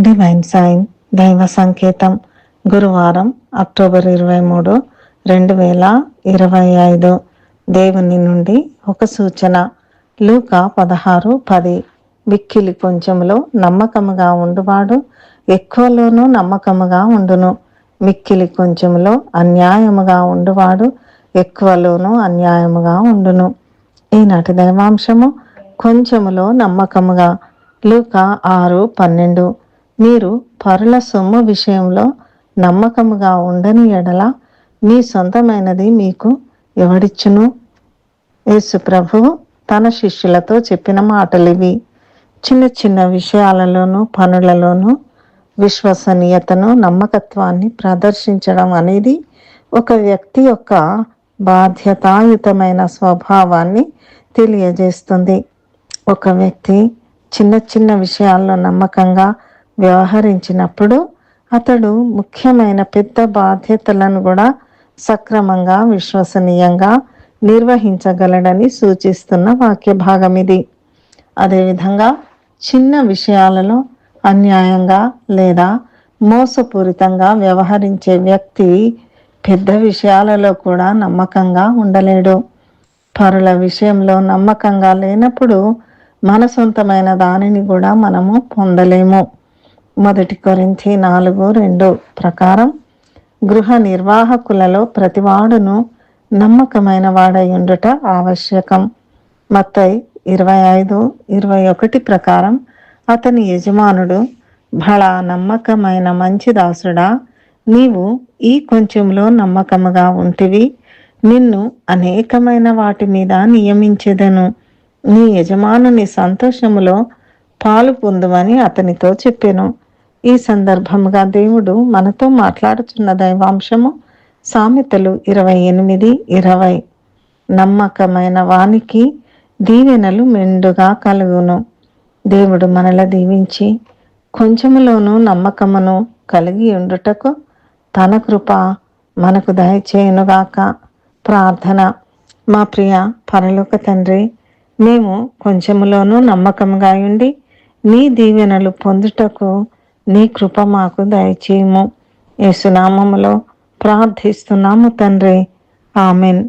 Divine sign దైవ సంకేతం గురువారం అక్టోబర్ ఇరవై మూడు రెండు వేల ఇరవై ఐదు. దేవుని నుండి ఒక సూచన. లూక పదహారు పది. మిక్కిలి కొంచెంలో నమ్మకముగా ఉండువాడు ఎక్కువలోనూ నమ్మకముగా ఉండును. మిక్కిలి కొంచెంలో అన్యాయముగా ఉండువాడు ఎక్కువలోనూ అన్యాయముగా ఉండును. ఈనాటి దైవాంశము కొంచెములో నమ్మకముగా. లూక ఆరు పన్నెండు. మీరు పరుల సొమ్ము విషయంలో నమ్మకముగా ఉండని ఎడల మీ సొంతమైనది మీకు ఎవడిచ్చును యేసు ప్రభువు తన శిష్యులతో చెప్పిన మాటలివి. చిన్న చిన్న విషయాలలోనూ పనులలోనూ విశ్వసనీయతను నమ్మకత్వాన్ని ప్రదర్శించడం అనేది ఒక వ్యక్తి యొక్క బాధ్యతాయుతమైన స్వభావాన్ని తెలియజేస్తుంది. ఒక వ్యక్తి చిన్న చిన్న విషయాల్లో నమ్మకంగా వ్యవహరించినప్పుడు అతడు ముఖ్యమైన పెద్ద బాధ్యతలను కూడా సక్రమంగా విశ్వసనీయంగా నిర్వహించగలడని సూచిస్తున్న వాక్య భాగం ఇది. అదేవిధంగా చిన్న విషయాలలో అన్యాయంగా లేదా మోసపూరితంగా వ్యవహరించే వ్యక్తి పెద్ద విషయాలలో కూడా నమ్మకంగా ఉండలేడు. పరుల విషయంలో నమ్మకంగా లేనప్పుడు మన సొంతమైన దానిని కూడా మనము పొందలేము. మొదటి కొరింథీ నాలుగు రెండు ప్రకారం గృహ నిర్వాహకులలో ప్రతివాడును నమ్మకమైన వాడై ఉండుట ఆవశ్యకం. మత్తై ఇరవై ఐదు ఇరవై ఒకటి ప్రకారం అతని యజమానుడు బళ నమ్మకమైన మంచి దాసుడా నీవు ఈ కొంచెంలో నమ్మకముగా ఉంటివి నిన్ను అనేకమైన వాటి మీద నియమించేదను. నీ యజమానుని సంతోషములో పాలు పొందుమని అతనితో చెప్పాను. ఈ సందర్భముగా దేవుడు మనతో మాట్లాడుచున్న దైవాంశము సామెతలు ఇరవై ఎనిమిది ఇరవై. నమ్మకమైన వానికి దీవెనలు మెండుగా కలుగును. దేవుడు మనల దీవించి కొంచెములోనూ నమ్మకమును కలిగి ఉండుటకు తన కృప మనకు దయచేయునుగాక. ప్రార్థన. మా ప్రియ పరలోక తండ్రి మేము కొంచెములోనూ నమ్మకంగా ఉండి నీ దీవెనలు పొందుటకు నీ కృప మాకు దయచేయము. యేసునామములో ప్రార్థిస్తున్నాము తండ్రి. ఆమెన్.